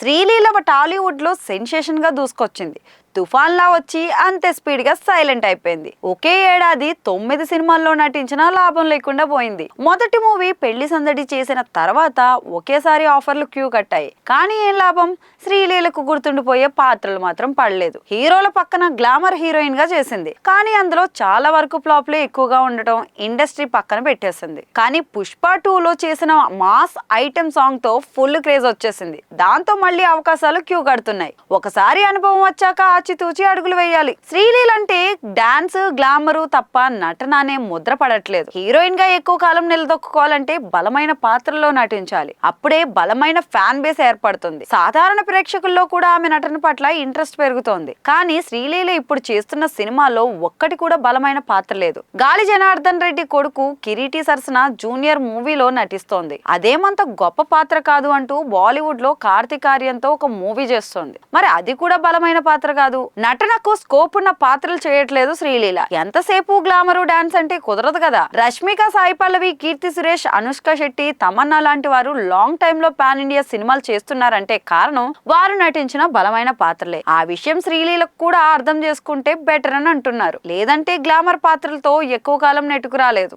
శ్రీలీల టాలీవుడ్లో సెన్సేషన్గా దూసుకొచ్చింది. తుఫాన్లా వచ్చి అంతే స్పీడ్గా సైలెంట్ అయిపోయింది. ఒకే ఏడాది తొమ్మిది సినిమాల్లో నటించినా లాభం లేకుండా పోయింది. మొదటి మూవీ పెళ్ళి సందడి చేసిన తర్వాత ఒకేసారి ఆఫర్లు క్యూ కట్టాయి. కానీ ఏం లాభం? శ్రీలీలకు గుర్తుండిపోయే పాత్రలు మాత్రం పడలేదు. హీరోల పక్కన గ్లామర్ హీరోయిన్గా చేసింది. కానీ అందులో చాలా వరకు ఫ్లాప్లు ఎక్కువగా ఉండటం ఇండస్ట్రీ పక్కన పెట్టేసింది. కానీ పుష్ప టూలో చేసిన మాస్ ఐటెం సాంగ్తో ఫుల్ క్రేజ్ వచ్చేసింది. దాంతో మళ్ళీ అవకాశాలు క్యూ కడుతున్నాయి. ఒకసారి అనుభవం వచ్చాక ఆచితూచి అడుగులు వేయాలి. శ్రీలీల అంటే డాన్స్ గ్లామరు తప్ప నటన అనే ముద్ర పడట్లేదు. హీరోయిన్గా ఎక్కువ కాలం నిలదొక్కుకోవాలంటే బలమైన పాత్రలో నటించాలి. అప్పుడే బలమైన ఫ్యాన్ బేస్ ఏర్పడుతుంది. సాధారణ ప్రేక్షకుల్లో కూడా ఆమె నటన పట్ల ఇంట్రెస్ట్ పెరుగుతోంది. కానీ శ్రీలీల ఇప్పుడు చేస్తున్న సినిమాలో ఒక్కటి కూడా బలమైన పాత్ర లేదు. గాలి జనార్దన్ రెడ్డి కొడుకు కిరీటి సరసన జూనియర్ మూవీలో నటిస్తోంది. అదేమంత గొప్ప పాత్ర కాదు అంటూ బాలీవుడ్లో కార్తికార్యంతో ఒక మూవీ చేస్తోంది. మరి అది కూడా బలమైన పాత్ర కాదు. కాదు. నటనకు స్కోప్ ఉన్న పాత్రలు చేయట్లేదు శ్రీలీల. ఎంతసేపు గ్లామరు డాన్స్ అంటే కుదరదు కదా. రష్మిక సాయి పల్లవి కీర్తి సురేష్ అనుష్క శెట్టి తమన్నా లాంటి వారు లాంగ్ టైమ్లో పాన్ ఇండియా సినిమాలు చేస్తున్నారంటే కారణం వారు నటించిన బలమైన పాత్రలే. ఆ విషయం శ్రీలీలకు కూడా అర్థం చేసుకుంటే బెటర్ అని అంటున్నారు. లేదంటే గ్లామర్ పాత్రలతో ఎక్కువ కాలం నెట్టుకు రాలేదు.